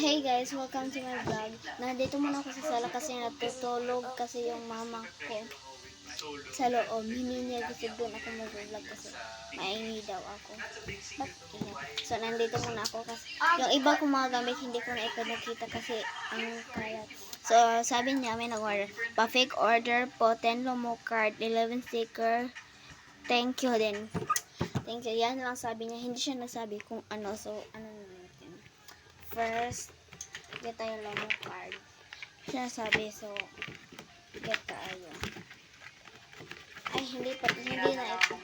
hey guys, welcome to my vlog. Nandito muna ako sa sala kasi natutulog kasi yung mama ko sa loob. Hindi niya gusto doon ako mag-vlog kasi maingi daw ako. Ba't ingat? So, nandito muna ako kasi yung iba kong mga gamit hindi ko na ipinakita kasi ang kalat. So, sabi niya may nag-order. Pa-fake order po, 10 lomo card, 11 sticker. Thank you din. Thank you. Yan lang sabi niya. Hindi siya nagsabi kung ano. So, ano. First, get tayo lomo card. Siya sabi, so, get tayo. Ay, hindi pa. Hindi na ito.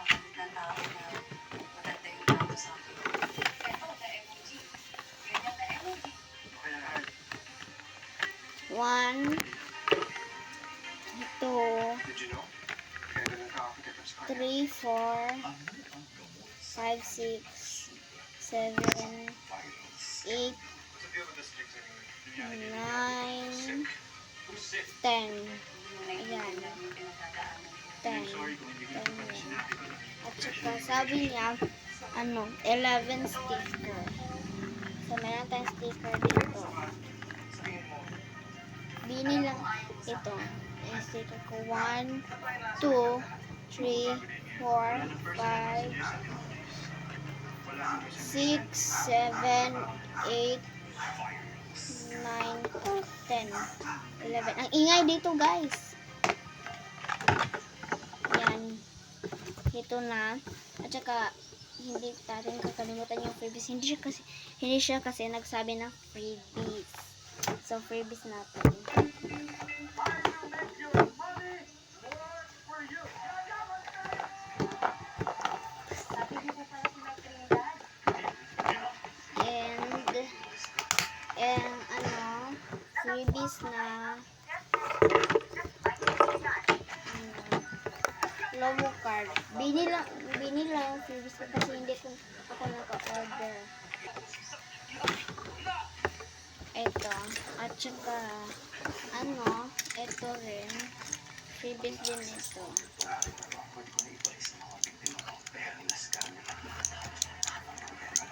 One, two, three, four, five, six, seven, eight, nine, ten. Ayan. Ten. Ten. At saka sabi niya, ano, 11 sticker. So, meron tayong sticker dito. Bini lang ito. Yung sticker ko. 1, 2, 3, 4, 5, 6, 7, 8, 9, 10, 11. Ang ingay dito, guys. Yan. Ito na. At saka, hindi natin kakalimutan yung freebies. Hindi siya kasi, hindi siya kasi nagsabi ng freebies. So, freebies natin. Lomo card. Bini lang, bini lang yung freebies ko kasi hindi ko ako naka-order. Ito. At saka, ano, ito rin. Freebies din ito.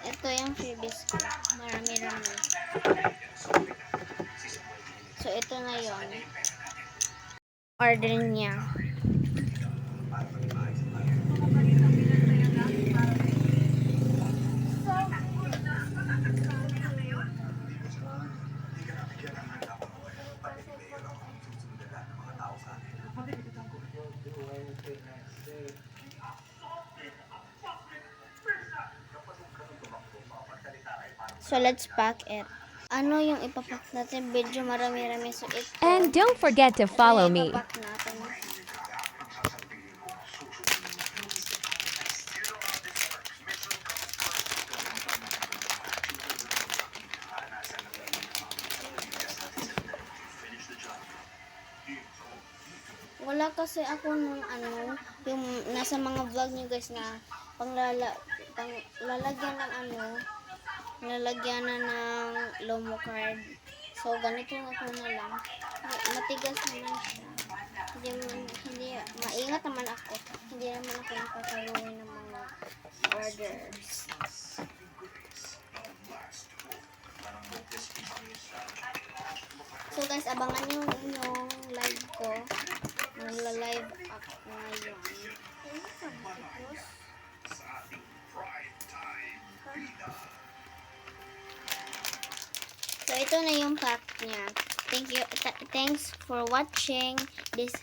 Ito yung freebies ko. Marami-rami. So, ito na yon Order niya. So, let's pack it. Ano yung ipapack natin? Medyo marami-rami. So, ito. And don't forget to follow me. Ipapack natin. Wala kasi ako nung ano, yung nasa mga vlog niyo guys na panglala, pang, lalagyan ng ano, lalagyan na ng lomo card. So, ganito ako na lang. Matigas naman siya. Hindi, man, hindi, maingat naman ako. Hindi naman ako nakakaroon ng mga orders. So guys, abangan nyo yung ko. Magla-live ako ngayon. So ito na yung pack niya. Thank you. th- thanks for watching this